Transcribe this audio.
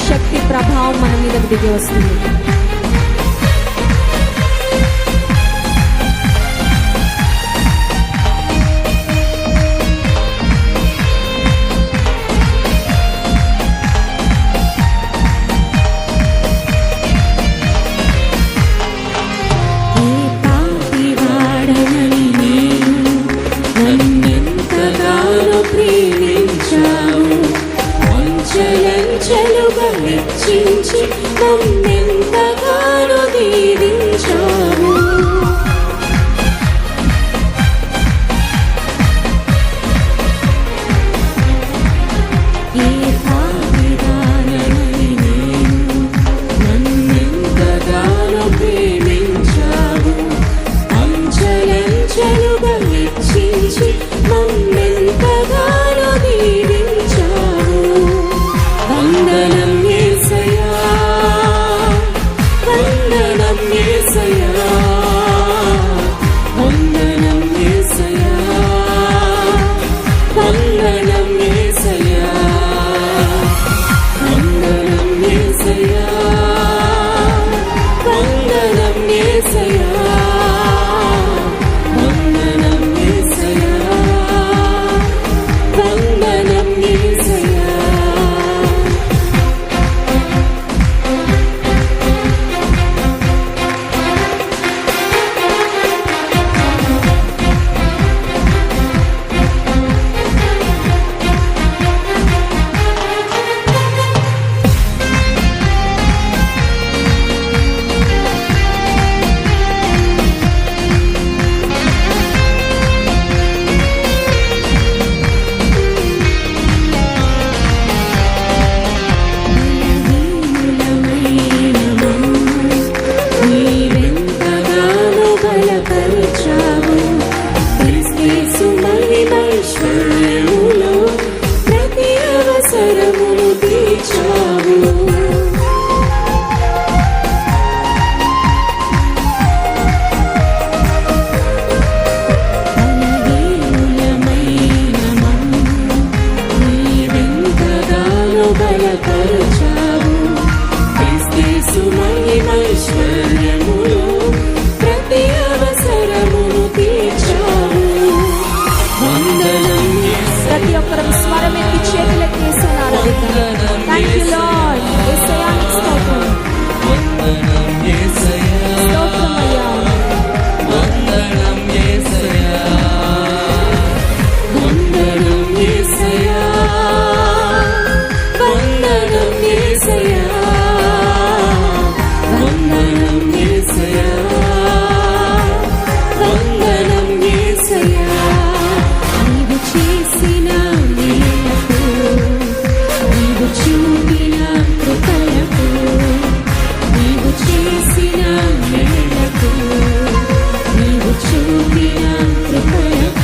శక్తి ప్రభావం మన మీదకు దిగి వస్తుంది Chính. trouble. చేసిన మేరకు నీవు చూపిన కృపయకు